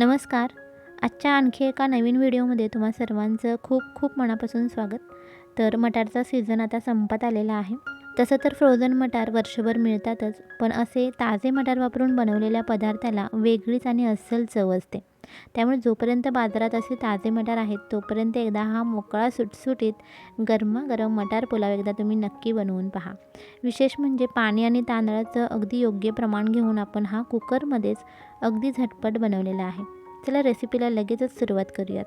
नमस्कार. आजच्या आणखी एका नवीन व्हिडिओमध्ये तुम्हा सर्वांचं खूप खूप मनापासून स्वागत. तर मटारचा सीझन आता संपत आलेला आहे. तसं तर फ्रोझन मटार वर्षभर मिळतातच पण असे ताजे मटार वापरून बनवलेल्या पदार्थाला वेगळीच आणि अस्सल चव असते. त्यामुळे जोपर्यंत बाजारात असे ताजे मटार आहेत तोपर्यंत एकदा हा मोकळा सुटसुटीत गरमागरम मटार पुलाव एकदा तुम्ही नक्की बनवून पहा. विशेष म्हणजे पाणी आणि तांदळाचं अगदी योग्य प्रमाण घेऊन आपण हा कुकरमध्येच अगदी झटपट बनवलेला आहे. चला रेसिपीला लगेचच सुरुवात करूयात.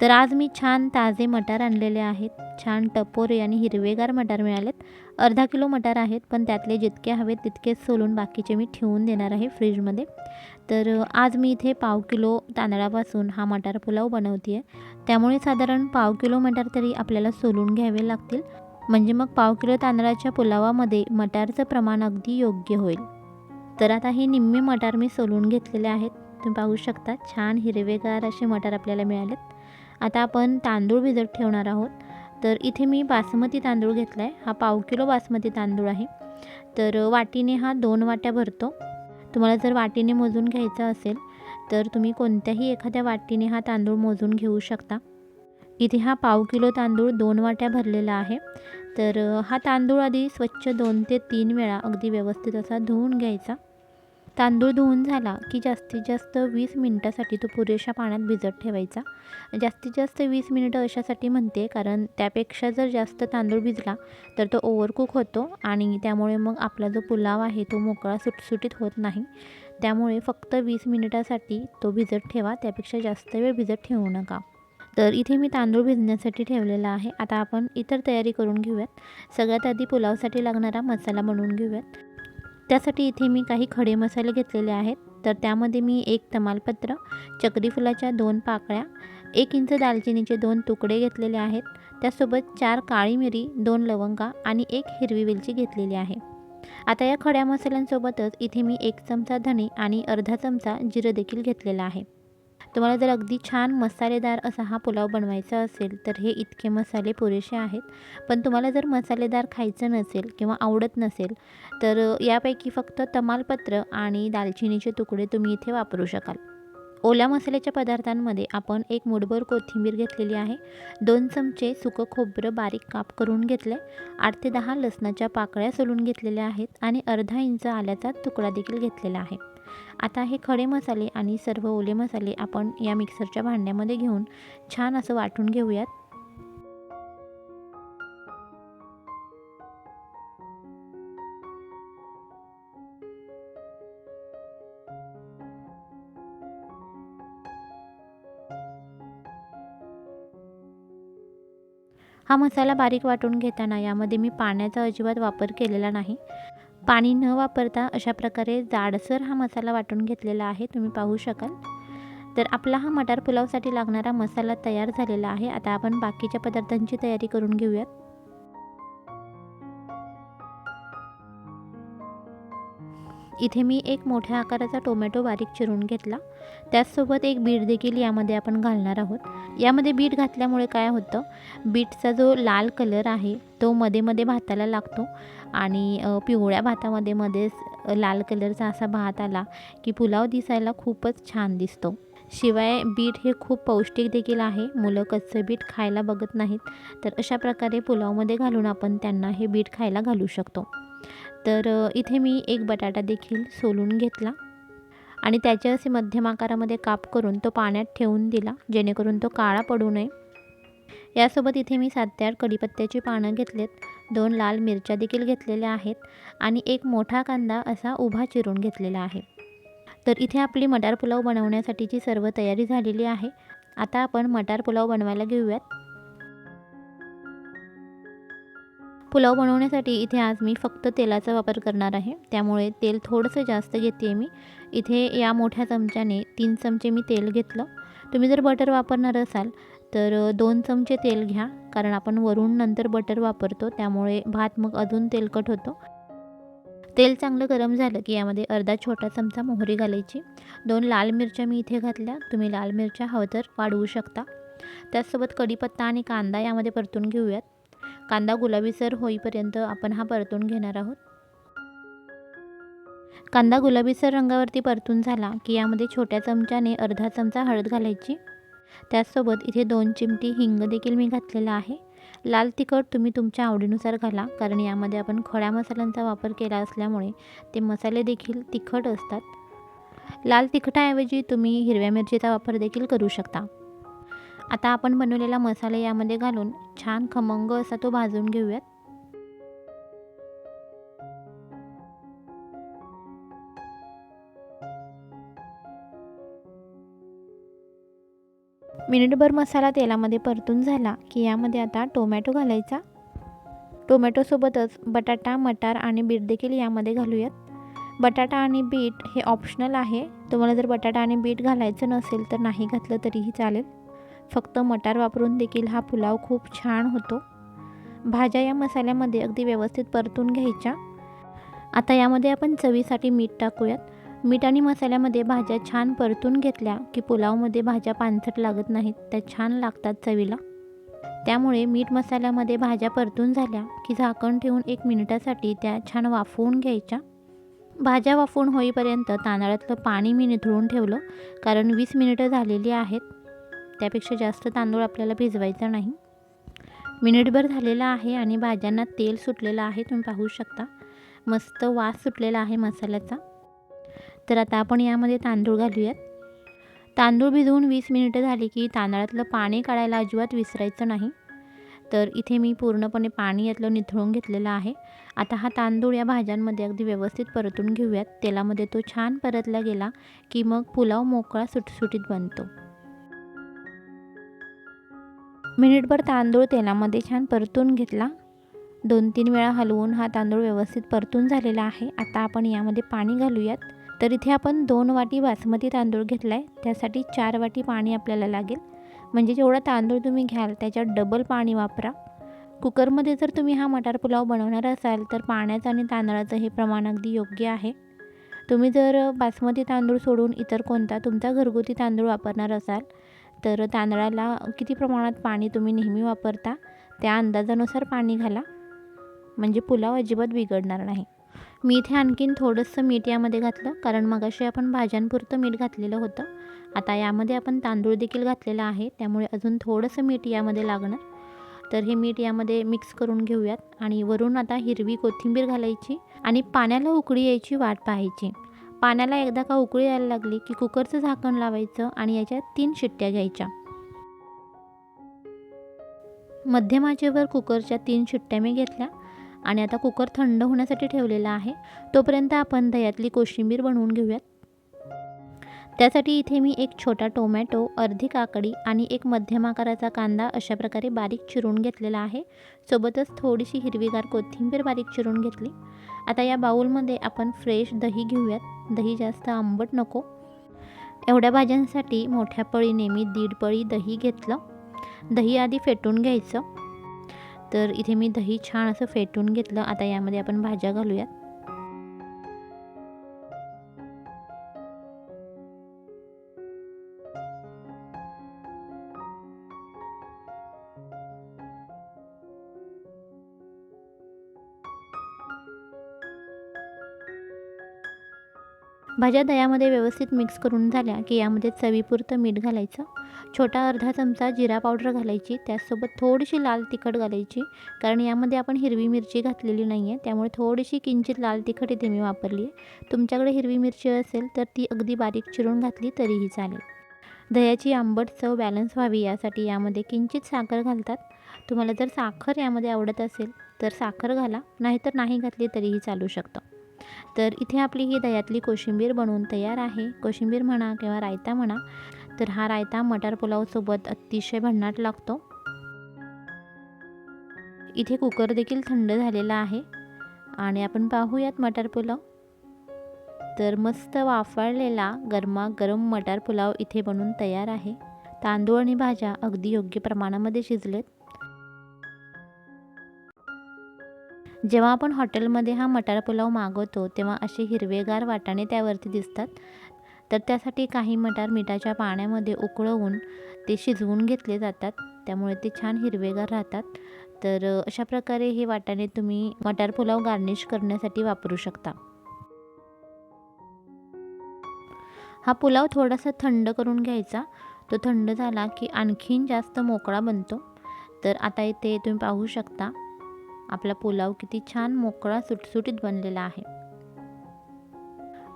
तर आज मी छान ताजे मटार आणलेले आहेत. छान टपोरे आणि हिरवेगार मटार मिळालेत. अर्धा किलो मटार आहेत पण त्यातले जितके हवेत तितकेच सोलून बाकीचे मी ठेवून देणार आहे फ्रीजमध्ये. तर आज मी इथे पाव किलो तांदळापासून हा मटार पुलाव बनवते आहे त्यामुळे साधारण पाव किलो मटार तरी आपल्याला सोलून घ्यावे लागतील. म्हणजे मग पाव किलो तांदळाच्या पुलावामध्ये मटारचं प्रमाण अगदी योग्य होईल. तर आता हे निम्मे मटार मी सोलून घेतलेले आहेत. तुम्ही पाहू शकता छान हिरवेगार असे मटार आपल्याला मिळालेत. आता आपण तांदूळ भिजत ठेवणार आहोत. तर इथे मी बासमती तांदूळ घेतला आहे हा पाव किलो बासमती तांदूळ आहे. तर वाटीने हा दोन वाट्या भरतो. तुम्हाला जर वाटीने मोजून घ्यायचा असेल तर तुम्ही कोणत्याही एखाद्या वाटीने हा तांदूळ मोजून घेऊ शकता. इथे हा पाव किलो तांदूळ दोन वाट्या भरलेला आहे. तर हा तांदूळ आधी स्वच्छ दोन ते तीन वेळा अगदी व्यवस्थित असा धुवून घ्यायचा. तांदूळ धुवून झाला की जास्तीत जास्त वीस मिनटासाठी तो पुरेशा पाण्यात भिजत ठेवायचा. जास्तीत जास्त वीस मिनिटं अशासाठी म्हणते कारण त्यापेक्षा जर जास्त तांदूळ भिजला तर तो ओव्हरकुक होतो आणि त्यामुळे मग आपला जो पुलाव आहे तो मोकळा सुटसुटीत होत नाही. त्यामुळे फक्त वीस मिनिटासाठी तो भिजत ठेवा त्यापेक्षा जास्त वेळ भिजत ठेवू नका. तर इथे मी तांदूळ भिजण्यासाठी ठेवलेला आहे. आता आपण इतर तयारी करून घेऊयात. सगळ्यात आधी पुलावसाठी लागणारा मसाला बनवून घेऊयात. त्यासाठी इथे मी काही खडे मसाले घेतलेले आहेत. तर त्यामध्ये मी एक तमालपत्र चक्री फुलाच्या दोन पाकळ्या एक इंच दालचिनीचे दोन तुकडे घेतलेले आहेत. त्यासोबत चार काळी मिरी दोन लवंगा आणि एक हिरवी वेलची घेतलेली आहे. आता या खड्या मसाल्यांसोबतच इथे मी एक चमचा धणे आणि अर्धा चमचा जिरं देखील घेतलेला आहे. तुम्हाला जर अगदी छान मसालेदार असा हा पुलाव बनवायचा असेल तर हे इतके मसाले पुरेसे आहेत. पण तुम्हाला जर मसालेदार खायचं नसेल किंवा आवडत नसेल तर यापैकी फक्त तमालपत्र आणि दालचिनीचे तुकडे तुम्ही इथे वापरू शकाल. ओल्या मसाल्याच्या पदार्थांमध्ये आपण एक मुठभर कोथिंबीर घेतलेली आहे. दोन चमचे सुकं खोबरं बारीक काप करून घेतले आठ ते दहा लसणाच्या पाकळ्या सोलून घेतलेल्या आहेत आणि अर्धा इंच आल्याचा तुकडा देखील घेतलेला आहे. आता हे खडे मसाले आणि सर्व ओले मसाले आपण या मिक्सरच्या भांड्यामध्ये घेऊन छान असं वाटून घेऊयात. हा मसाला बारीक वाटून घेताना यामध्ये मी पाण्याचा अजिबात वापर केलेला नाही. पाणी न वापरता अशा प्रकारे जाडसर हा मसाला वाटून घेतलेला आहे तुम्ही पाहू शकाल. तर आपला हा मटार पुलावसाठी लागणारा मसाला तयार झालेला आहे. आता आपण बाकीच्या पदार्थांची तयारी करून घेऊयात. इथे मी एक मोठ्या आकाराचा टोमॅटो बारीक चिरून घेतला. त्याचसोबत एक बीट देखील यामध्ये आपण घालणार आहोत. यामध्ये बीट घातल्यामुळे काय होतं? बीटचा जो लाल कलर आहे तो मध्ये मध्ये भाताला लागतो. आणि पिवळ्या भातामध्ये मध्येच लाल कलरचा असा भात आला की पुलाव दिसायला खूपच छान दिसतो. शिवाय बीट हे खूप पौष्टिक देखील आहे. मुलं कच्चं बीट खायला बघत नाहीत. तर अशा प्रकारे पुलावमध्ये घालून आपण त्यांना हे बीट खायला घालू शकतो. तर इथे मी एक बटाटा देखील सोलून घेतला आणि त्याचे असे मध्यम आकारामध्ये काप करून तो पाण्यात ठेवून दिला जेणेकरून तो काळा पडू नये. यासोबत इथे मी सात ते आठ कढीपत्त्याची पानं घेतलेत. दोन लाल मिरच्या देखील घेतलेल्या आहेत आणि एक मोठा कांदा असा उभा चिरून घेतलेला आहे. तर इथे आपली मटार पुलाव बनवण्यासाठीची सर्व तयारी झालेली आहे. आता आपण मटार पुलाव बनवायला घेऊयात. पुलाव बनवण्यासाठी इथे आज मी फक्त तेलाचा वापर करणार आहे. त्यामुळे तेल थोडंसं जास्त घेते मी. इथे या मोठ्या चमच्याने तीन चमचे मी तेल घेतलं. तुम्ही जर बटर वापरणार असाल तर दोन चमचे तेल घ्या कारण आपण वरून नंतर बटर वापरतो त्यामुळे भात मग अजून तेलकट होतो. तेल चांगलं गरम झालं की यामध्ये अर्धा छोटा चमचा मोहरी घालायची. दोन लाल मिरच्या मी इथे घातल्या. तुम्ही लाल मिरच्या हवं तर वाढवू शकता. त्याचसोबत कढीपत्ता आणि कांदा यामध्ये परतून घेऊयात. कांदा गुलाबीसर होईपर्यंत आपण हा परतून घेणार आहोत. कांदा गुलाबीसर रंगावरती परतून झाला की यामध्ये छोट्या चमच्याने अर्धा चमचा हळद घालायची. त्याचसोबत इथे दोन चिमटी हिंग देखील मी घातलेला आहे. लाल तिखट तुम्ही तुमच्या आवडीनुसार घाला कारण यामध्ये आपण खड्या मसाल्यांचा वापर केला असल्यामुळे ते मसाले देखील तिखट असतात. लाल तिखटाऐवजी तुम्ही हिरव्या मिरचीचा वापर देखील करू शकता. आता आपण बनवलेला मसाला यामध्ये घालून छान खमंग असा तो भाजून घेऊयात. मिनिटभर मसाला तेलामध्ये परतून झाला की यामध्ये आता टोमॅटो घालायचा. टोमॅटोसोबतच बटाटा मटार आणि बीट देखील यामध्ये घालूयात. बटाटा आणि बीट हे ऑप्शनल आहे. तुम्हाला जर बटाटा आणि बीट घालायचं नसेल तर नाही घातलं तरीही चालेल. फक्त मटार वापरून देखील हा पुलाव खूप छान होतो. भाज्या या मसाल्यामध्ये अगदी व्यवस्थित परतून घ्यायच्या. आता यामध्ये आपण चवीसाठी मीठ टाकूयात. मीठ आणि मसाल्यामध्ये भाज्या छान परतून घेतल्या की पुलावमध्ये भाज्या पानसट लागत नाहीत त्या छान लागतात चवीला. त्यामुळे मीठ मसाल्यामध्ये भाज्या परतून झाल्या की झाकण ठेवून एक मिनिटासाठी त्या छान वाफवून घ्यायच्या. भाज्या वाफवून होईपर्यंत तांदळातलं पाणी मी निथळून ठेवलं कारण वीस मिनिटं झालेली आहेत. त्यापेक्षा जास्त तांदूळ आपल्याला भिजवायचा नाही. मिनिटभर झालेला आहे आणि भाज्यांना तेल सुटलेलं आहे तुम्ही पाहू शकता. मस्त वास सुटलेला आहे मसाल्याचा. तर आता आपण यामध्ये तांदूळ घालूयात. तांदूळ भिजवून वीस मिनिटं झाली की तांदळातलं पाणी काढायला अजिबात विसरायचं नाही. तर इथे मी पूर्णपणे पाणी यातलं निथळून घेतलेलं आहे. आता हा तांदूळ या भाज्यांमध्ये अगदी व्यवस्थित परतून घेऊयात. तेलामध्ये तो छान परतला गेला की मग पुलाव मोकळा सुटसुटीत बनतो. मिनिटभर तांदूळ तेलामध्ये छान परतून घेतला. दोन तीन वेळा हलवून हा तांदूळ व्यवस्थित परतून झालेला आहे. आता आपण यामध्ये पाणी घालूयात. तर इथे आपण दोन वाटी बासमती तांदूळ घेतला आहे त्यासाठी चार वाटी पाणी आपल्याला लागेल. म्हणजे जेवढा तांदूळ तुम्ही घ्याल त्याच्यात डबल पाणी वापरा. कुकरमध्ये जर तुम्ही हा मटार पुलाव बनवणार असाल तर पाण्याचं आणि तांदळाचं हे प्रमाण अगदी योग्य आहे. तुम्ही जर बासमती तांदूळ सोडून इतर कोणता तुमचा घरगुती तांदूळ वापरणार असाल तर तांदळाला किती प्रमाणात पाणी तुम्ही नेहमी वापरता त्या अंदाजानुसार पाणी घाला. म्हणजे पुलाव अजिबात बिघडणार नाही. मी इथे आणखीन थोडंसं मीठ यामध्ये घातलं कारण मगाशी आपण भाज्यांपुरतं मीठ घातलेलं होतं. आता यामध्ये आपण तांदूळ देखील घातलेला आहे त्यामुळे अजून थोडंसं मीठ यामध्ये लागणार. तर हे मीठ यामध्ये मिक्स करून घेऊयात. आणि वरून आता हिरवी कोथिंबीर घालायची आणि पाण्याला उकळी यायची वाट पाहायची. पाण्याला एकदा का उकळी यायला लागली की कुकरचं झाकण लावायचं आणि याच्यात तीन शिट्ट्या घ्यायच्या. मध्यम आचेवर कुकरच्या तीन शिट्ट्या मी घेतल्या. आणि आता कुकर थंड होण्यासाठी ठेवलेला आहे. तोपर्यंत आपण दह्यातली कोशिंबीर बनवून घेऊयात. त्यासाठी इथे मी एक छोटा टोमॅटो अर्धी काकडी आणि एक मध्यम आकाराचा कांदा अशा प्रकारे बारीक चिरून घेतलेला आहे. सोबतच थोडीशी हिरवीगार कोथिंबीर बारीक चिरून घेतली. आता या बाऊलमध्ये आपण फ्रेश दही घेऊयात. दही जास्त आंबट नको. एवढ्या भाज्यांसाठी मोठ्या पळीने मी दीड पळी दही घेतलं. दही आधी फेटून घ्यायचं. तर इथे मी दही छान असं फेटून घेतलं. आता यामध्ये आपण भाज्या घालूयात. भाज्या दह्यामध्ये व्यवस्थित मिक्स करून झाल्या की यामध्ये चवीपुरतं मीठ घालायचं. छोटा अर्धा चमचा जिरा पावडर घालायची. त्याचसोबत थोडीशी लाल तिखट घालायची. कारण यामध्ये आपण हिरवी मिरची घातलेली नाही आहे त्यामुळे थोडीशी किंचित लाल तिखट इथे मी वापरली आहे तुमच्याकडे हिरवी मिरची असेल तर ती अगदी बारीक चिरून घातली तरीही चालेल. दह्याची आंबट चव बॅलन्स व्हावी यासाठी यामध्ये किंचित साखर घालतात. तुम्हाला जर साखर यामध्ये आवडत असेल तर साखर घाला. नाहीतर नाही घातली तरीही चालू शकतं. तर इथे आपली ही दह्यातली कोशिंबीर बनवून तयार आहे. कोशिंबीर म्हणा किंवा रायता म्हणा तर हा रायता मटार पुलावसोबत अतिशय भन्नाट लागतो. इथे कुकर देखील थंड झालेला आहे. आणि आपण पाहूयात मटार पुलाव. तर मस्त वाफाळलेला गरमागरम मटार पुलाव इथे बनवून तयार आहे. तांदूळ आणि भाज्या अगदी योग्य प्रमाणामध्ये शिजलेत. जेव्हा आपण हॉटेलमध्ये हा मटार पुलाव मागवतो तेव्हा असे हिरवेगार वाटाणे त्यावरती दिसतात. तर त्यासाठी काही मटार मिठाच्या पाण्यामध्ये उकळवून ते शिजवून घेतले जातात. त्यामुळे ते छान हिरवेगार राहतात. तर अशा प्रकारे हे वाटाणे तुम्ही मटार पुलाव गार्निश करण्यासाठी वापरू शकता. हा पुलाव थोडासा थंड करून घ्यायचा. तो थंड झाला की आणखीन जास्त मोकळा बनतो. तर आता इथे तुम्ही पाहू शकता आपला पुलाव किती छान मोकळा सुटसुटीत बनलेला आहे.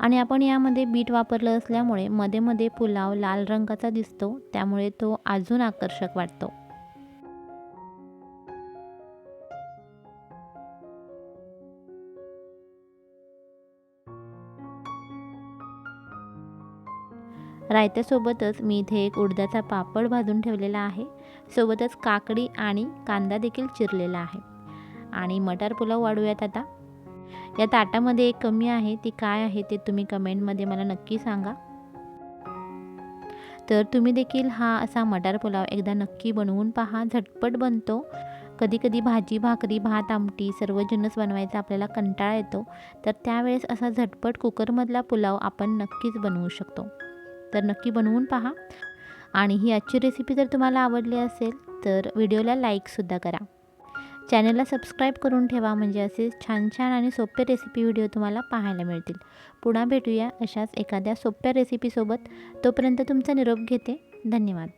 आणि आपण यामध्ये बीट वापरलं असल्यामुळे मध्ये मध्ये पुलाव लाल रंगाचा दिसतो त्यामुळे तो अजून आकर्षक वाटतो. रायत्यासोबतच मी इथे एक उडद्याचा पापड भाजून ठेवलेला आहे. सोबतच काकडी आणि कांदा देखील चिरलेला आहे. आणि मटार पुलाव वाढूयात आता. या ताटामध्ये एक कमी आहे ती काय आहे ते तुम्ही कमेंटमध्ये मला नक्की सांगा. तर तुम्ही देखील हा असा मटार पुलाव एकदा नक्की बनवून पहा झटपट बनतो. कधी कधी भाजी भाकरी भात आमटी सर्व जिन्नस बनवायचा आपल्याला कंटाळा येतो. तर त्यावेळेस असा झटपट कुकरमधला पुलाव आपण नक्कीच बनवू शकतो. तर नक्की बनवून पहा. आणि ही आजची रेसिपी जर तुम्हाला आवडली असेल तर व्हिडिओला लाईकसुद्धा करा. चॅनलला सबस्क्राईब करून ठेवा म्हणजे असे छान छान आणि सोपे रेसिपी व्हिडिओ तुम्हाला पाहायला मिळतील. पुन्हा भेटूया अशाच एखाद्या सोप्या रेसिपीसोबत तोपर्यंत तुमचा निरोप घेते. धन्यवाद.